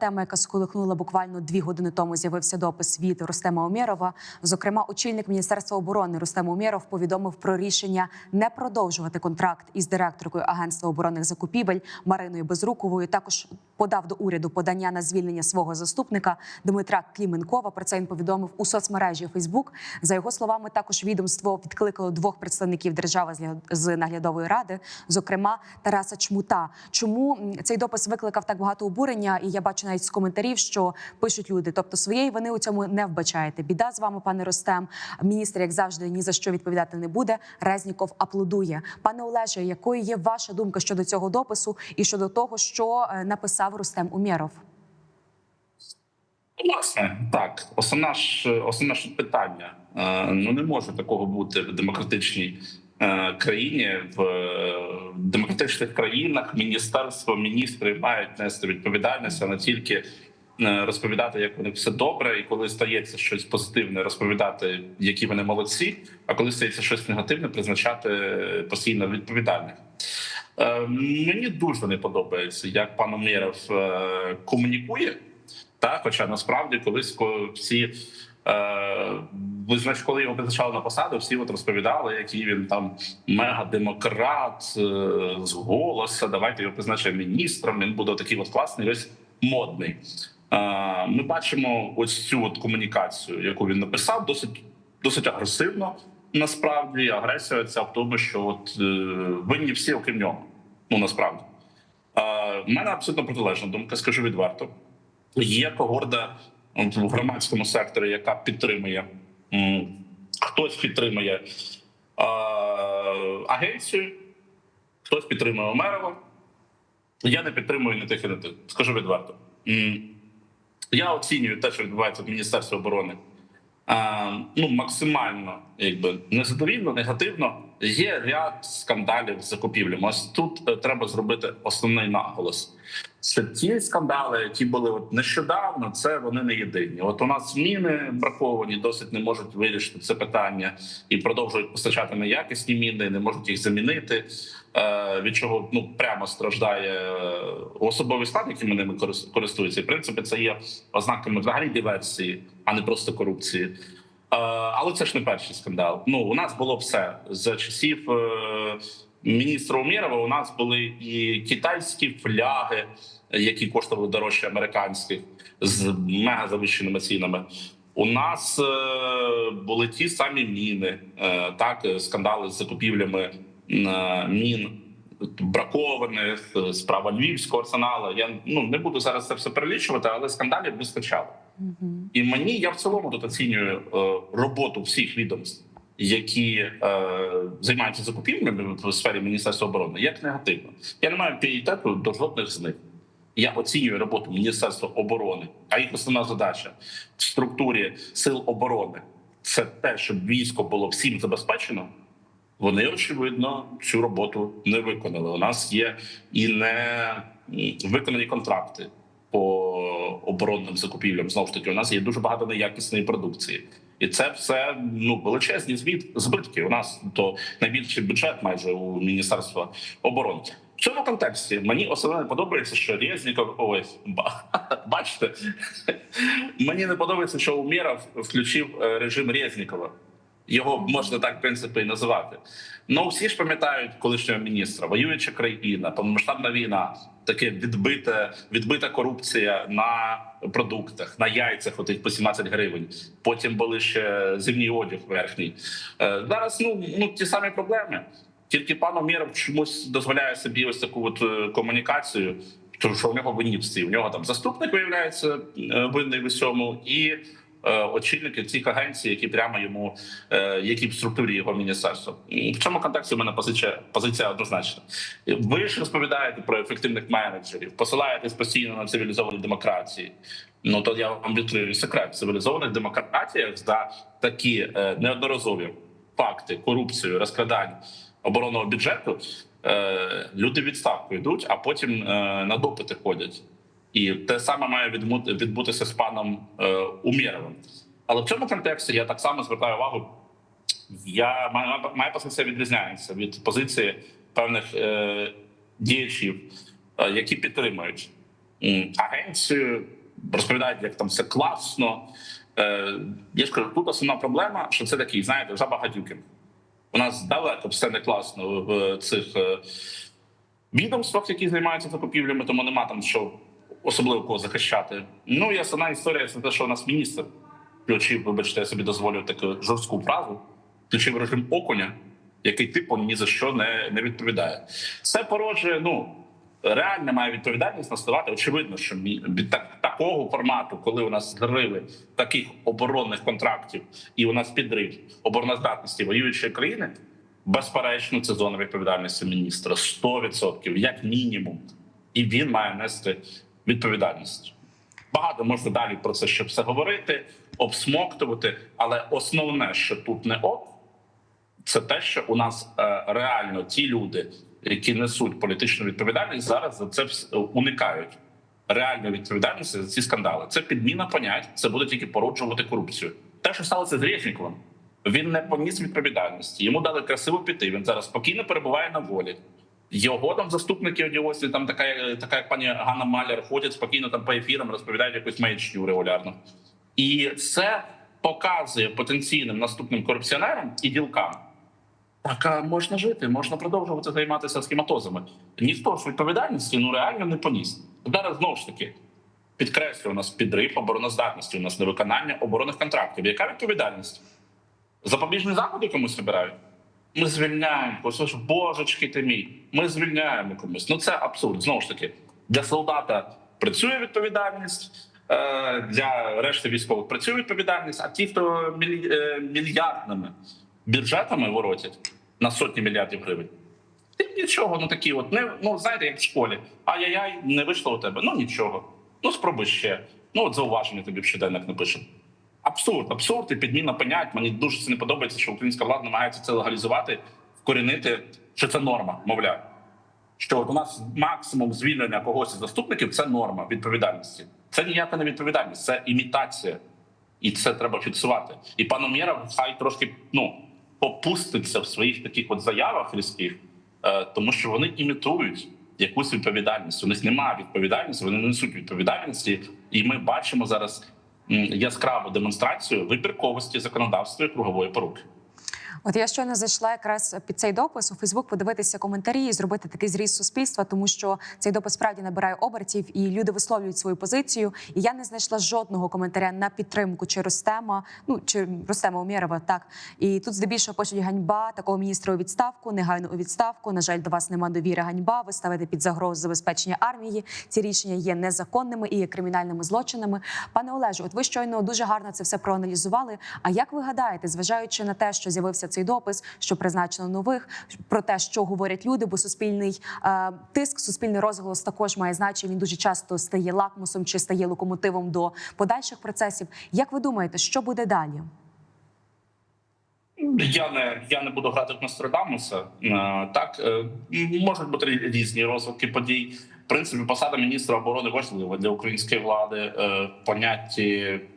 Тема, яка сколихнула буквально дві години тому, з'явився допис від Рустема Умєрова. Зокрема, очільник міністерства оборони Рустем Умєров повідомив про рішення не продовжувати контракт із директоркою агентства оборонних закупівель Мариною Безруковою. Також подав до уряду подання на звільнення свого заступника Дмитра Кліменкова. Про це він повідомив у соцмережі Фейсбук. За його словами, також відомство відкликало двох представників держави з наглядової ради, зокрема Тараса Чмута. Чому цей допис викликав так багато обурення? І я бачу навіть з коментарів, що пишуть люди. Тобто своєї вини у цьому не вбачаєте. Біда з вами, пане Ростем. Міністр, як завжди, ні за що відповідати не буде. Резніков аплодує. Пане Олеже, якою є ваша думка щодо цього допису і щодо того, що е, написав Рустем Умєров? Власне, так, основна ж основне ж питання. Е, Ну не може такого бути в демократичній е, країні. В е, демократичних країнах міністерство, міністри мають нести відповідальність, а не тільки е, розповідати, як вони все добре, і коли стається щось позитивне, розповідати, які вони молодці. А коли стається щось негативне, призначати постійно відповідальних. Е, Мені дуже не подобається, як пан Умєров е, комунікує. Так, хоча насправді колись ко- всі е, ви знаєш, коли його призначали на посаду, всі от розповідали, який він там мега-демократ е, з голоса. Давайте його призначимо міністром. Він буде такий от класний, весь модний. Е, ми бачимо ось цю от комунікацію, яку він написав, досить досить агресивно. Насправді агресія ця в тому, що от е, винні всі, окрім нього. Ну насправді. Е, в мене абсолютно протилежна думка, скажу відверто. Є когорда в громадському секторі, яка підтримує хтось підтримує е, агенцію, хтось підтримує Омерова. Я не підтримую ні тих, і не тих. Скажу відверто. Я оцінюю те, що відбувається в Міністерстві оборони. е, ну, максимально якби незадовільно, негативно. Є ряд скандалів з закупівлями. Ось тут е, треба зробити основний наголос. Це ті скандали, які були от нещодавно. Це вони не єдині. От у нас міни браковані, досить не можуть вирішити це питання і продовжують постачати неякісні міни, не можуть їх замінити. Е, від чого ну прямо страждає е, особовий склад, якими ними корис- користуються. І в принципі, це є ознаками взагалі диверсії, а не просто корупції. Е, але це ж не перший скандал. Ну у нас було все за часів е, міністра Умєрова. У нас були і китайські фляги, які коштували дорожче американських з мега завищеними цінами. У нас е, були ті самі міни, так скандали з закупівлями мін бракованих, е, справа львівського арсеналу. Я ну не буду зараз це все перелічувати, але скандалів вистачало. І мені я в цілому тут оцінюю е, роботу всіх відомств, які е, займаються закупівлями в сфері Міністерства оборони, як негативно. Я не маю пієтету до жодних з них. Я оцінюю роботу Міністерства оборони, а їх основна задача в структурі сил оборони це те, щоб військо було всім забезпечено. Вони очевидно цю роботу не виконали. У нас є і не виконані контракти по оборонним закупівлям. Знову ж таки, у нас є дуже багато неякісної продукції, і це все ну величезні звіт збитки. У нас то найбільший бюджет майже у міністерства оборони. В цьому контексті мені особливо не подобається, що Резніков ось бачите, мені не подобається, що Умєров включив е, режим Резнікова. Його можна так в принципі і називати. Ну всі ж пам'ятають колишнього міністра, воююча країна, повномасштабна війна, таке відбите, відбита корупція на продуктах, на яйцях, отих по 17 гривень. Потім були ще зимній одяг верхній. Е, Зараз ну, ну ті самі проблеми. Тільки пан Омєров чомусь дозволяє собі ось таку от е, комунікацію. Тому що у нього винні всі. У нього там заступник виявляється е, винний в усьому, і е, очільники цих агенцій, які прямо йому, е, які в структурі його міністерства. В цьому контексті у мене позиція позиція однозначна. Ви ж розповідаєте про ефективних менеджерів, посилаєтесь постійно на цивілізовані демократії. Ну то я вам відкрию секрет. В цивілізованих демократіях за такі е, неодноразові факти корупцію, розкрадань оборонного бюджету. Люди в відставку йдуть, а потім на допити ходять. І те саме має відбутися з паном е, Умєровим. Але в цьому контексті я так само звертаю увагу. Я моя, моя позиція відрізняється від позиції певних е, діячів, е, які підтримують агенцію, розповідають, як там все класно. Е, я ж кажу, тут основна проблема, що це такий, знаєте, вже забагатюки. У нас далеко все не класно в цих е, відомствах, які займаються закупівлями, тому нема там що особливо кого захищати. Ну і основна історія це те, що у нас міністр включив, вибачте, я собі дозволю таку жорстку фразу, включив режим окуня, який типу ні за що не, не відповідає. Це породжує, ну. Реально має відповідальність наставати. Очевидно, що від так, такого формату, коли у нас зриви таких оборонних контрактів і у нас підрив обороноздатності воюючої країни, безперечно, це зона відповідальності міністра 100%, як мінімум, і він має нести відповідальність. Багато можна далі про це ще все говорити, обсмоктувати, але основне, що тут не ок, це те, що у нас е, реально ті люди, які несуть політичну відповідальність, зараз за це уникають реальної відповідальності за ці скандали. Це підміна понять, це буде тільки породжувати корупцію. Те, що сталося з Резніковим, він не поніс відповідальності. Йому дали красиво піти. Він зараз спокійно перебуває на волі. Його там заступники одіосі, там така, така як пані Ганна Маляр, ходять спокійно там по ефірам, розповідають якусь маячню регулярно. І це показує потенційним наступним корупціонерам і ділкам. Так, можна жити, можна продовжувати займатися схематозами. Ніхто ж відповідальності ну реально не поніс. Зараз знову ж таки підкреслюю, у нас підрив обороноздатності, у нас невиконання оборонних контрактів. Яка відповідальність? Запобіжні заходи комусь вибирають? Ми звільняємо когось, Ось, божечки ти мій. Ми звільняємо комусь. Ну це абсурд. Знову ж таки, для солдата працює відповідальність, е, для решти військових працює відповідальність, а ті, хто е, мільярдними бюджетами воротять на сотні мільярдів гривень. Тим нічого, ну такі, от не ну знаєте, як в школі. Ай-яй-яй, не вийшло у тебе. Ну нічого. Ну спробуй ще. Ну от зауваження тобі в щоденник напишемо. Абсурд, абсурд і підміна понять. Мені дуже це не подобається, що українська влада намагається це легалізувати, вкорінити, що це норма, мовляв. Що у нас максимум звільнення когось із заступників це норма відповідальності. Це ніяка не відповідальність, це імітація. І це треба фіксувати. І пан Умєров хай трошки ну попуститься в своїх таких от заявах різких, е, тому що вони імітують якусь відповідальність. У них немає відповідальності, вони не несуть відповідальності, і ми бачимо зараз яскраву демонстрацію вибірковості законодавства і кругової поруки. От я щойно зайшла якраз під цей допис у Фейсбук подивитися коментарі і зробити такий зріз суспільства, тому що цей допис справді набирає обертів, і люди висловлюють свою позицію. І я не знайшла жодного коментаря на підтримку чи Ростема, ну чи Ростема Умєрова, так і тут здебільшого пишуть ганьба такого міністра у відставку, негайно у відставку. На жаль, до вас нема довіри. Ганьба. Ви ставите під загрозу забезпечення армії. Ці рішення є незаконними і є кримінальними злочинами. Пане Олежу, от ви щойно дуже гарно це все проаналізували. А як ви гадаєте, зважаючи на те, що з'явився цей допис, що призначено нових, про те, що говорять люди, бо суспільний е, тиск, суспільний розголос також має значення. Він дуже часто стає лакмусом чи стає локомотивом до подальших процесів. Як ви думаєте, що буде далі? Я не я не буду грати в Нострадамуса. Е, Так е, можуть бути різні розвитки подій. В принципі, посада міністра оборони важлива для української влади. Е,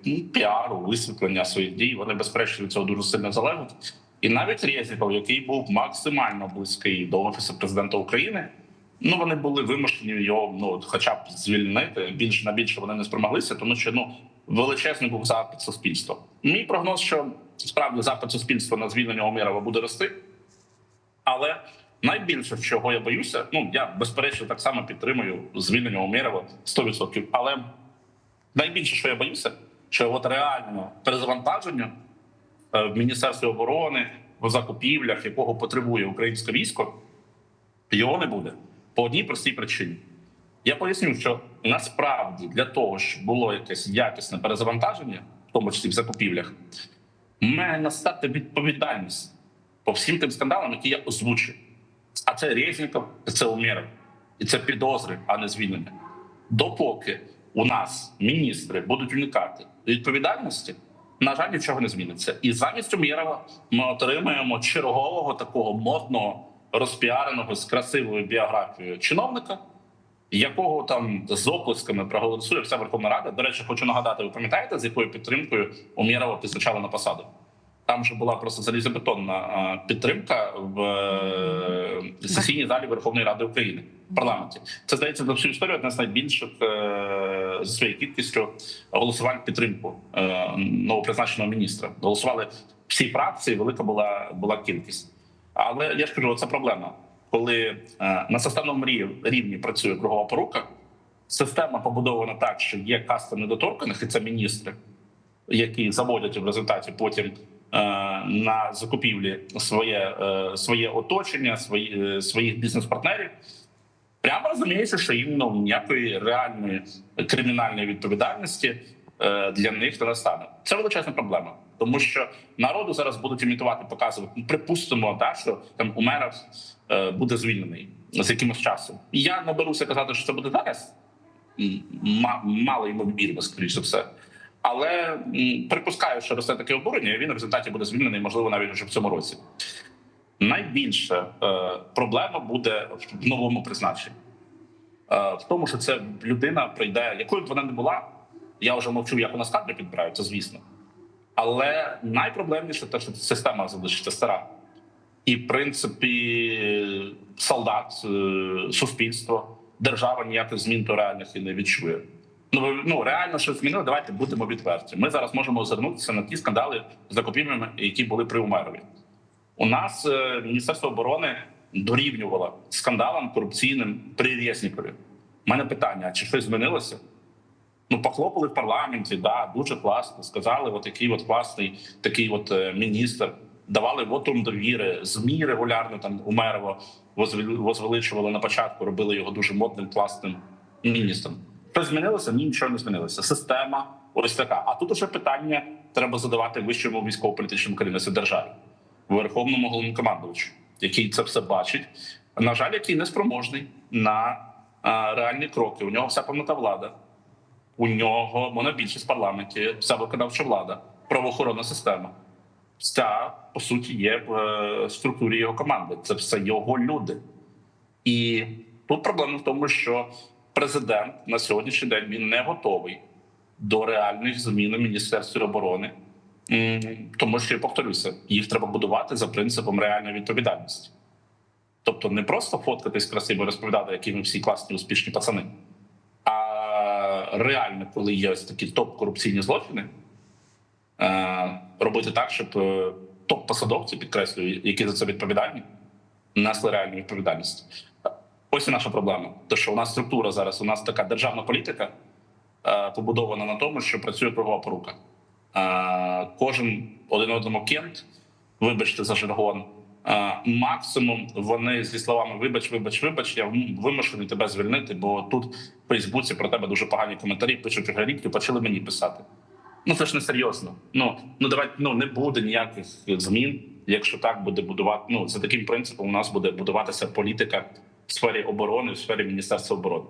ну, піару, висвітлення своїх дій. Вони безперечно від цього дуже сильно залежать. І навіть Резніков, який був максимально близький до офісу президента України. Ну вони були вимушені його, ну хоча б звільнити. Більше на більше вони не спромоглися, тому що ну величезний був запит суспільства. Мій прогноз, що справді запит суспільства на звільнення Омєрова буде рости. Але найбільше, чого я боюся, ну я безперечно так само підтримую звільнення Омєрова 100%. Але найбільше, що я боюся, що от реально перезавантаження в Міністерстві оборони в закупівлях, якого потребує українське військо, його не буде по одній простій причині. Я поясню, що насправді для того, щоб було якесь якісне перезавантаження, в тому числі в закупівлях, має настати відповідальність по всім тим скандалам, які я озвучив. А це Резніков, це Умєров. І це підозри, а не звільнення. Допоки у нас міністри будуть уникати відповідальності, на жаль, нічого не зміниться. І замість Умєрова ми отримаємо чергового такого модного, розпіареного з красивою біографією чиновника, якого там з оплесками проголосує вся Верховна Рада. До речі, хочу нагадати, ви пам'ятаєте, з якою підтримкою Умєрова призначали на посаду? Там же була просто залізобетонна підтримка в е, сесійній залі Верховної Ради України. в парламенті. Це здається за всю історію одна з найбільших е, за своєю кількістю голосувань підтримку е, новопризначеного міністра. Голосували всі фракції, велика була була кількість. Але я ж кажу, це проблема, коли е, на системному рів- рівні працює кругова порука. Система побудована так, що є каста недоторканих, і це міністри, які заводять в результаті потім е, на закупівлі своє, е, своє оточення, свої, е, своїх бізнес-партнерів. Прямо розуміється, що їм ну, ніякої реальної кримінальної відповідальності е, для них не настане. Це величезна проблема, тому що народу зараз будуть імітувати, показувати. Ну, Припустимо, так, що там Умеров е, буде звільнений з якимось часом. Я не беруся казати, що це буде зараз. Мало ймовірно, скоріш за все. Але припускаю, що росте таке обурення, і він в результаті буде звільнений, можливо, навіть вже в цьому році. Найбільша е, проблема буде в новому призначенні. Е, в тому, що це людина прийде, якою б вона не була. Я вже мовчу, як у нас кадри підбираються, звісно. Але найпроблемніше те, що система залишиться стара. І, в принципі, солдат, е, суспільство, держава ніяких змін до реальних і не відчує. Ну, ну реально щось змінили. Давайте будемо відверті. Ми зараз можемо озирнутися на ті скандали з закупівлями, які були при Умерові. У нас е, Міністерство оборони дорівнювало скандалам корупційним при Резнікові. У мене питання: чи щось змінилося? Ну, похлопали в парламенті, да, дуже класно. Сказали, от який от класний такий от е, міністр. Давали вотум довіри, змі регулярно там возвели- возвеличували на початку, робили його дуже модним, класним міністром. Що змінилося? Ні, нічого не змінилося. Система ось така. А тут уже питання треба задавати вищому військово-політичному керівництву держави, верховному головнокомандувачу, який це все бачить. На жаль, який неспроможний на а, реальні кроки. У нього вся повнота влада. У нього монобільшість в парламенті, вся виконавча влада, правоохоронна система. Ця по суті є в е, структурі його команди. Це все його люди. І тут проблема в тому, що президент на сьогоднішній день він не готовий до реальних змін у міністерстві оборони, тому що я повторюся, їх треба будувати за принципом реальної відповідальності. Тобто не просто фоткатись красиво, розповідати, які ми всі класні успішні пацани, а реально, коли є ось такі топ-корупційні злочини, е, робити так, щоб е, топ-посадовці, підкреслюю, які за це відповідальні, несли реальну відповідальність. Ось і наша проблема. Те, що у нас структура зараз, у нас така державна політика е, побудована на тому, що працює кругова порука. Кожен один одному кент, вибачте за жаргон. Максимум вони зі словами вибач, вибач, вибач, я вимушений тебе звільнити, бо тут в Фейсбуці про тебе дуже погані коментарі пишуть журналісти, почали мені писати. Ну це ж не серйозно. Ну ну давайте ну не буде ніяких змін, якщо так буде будувати. Ну за таким принципом у нас буде будуватися політика в сфері оборони, в сфері міністерства оборони.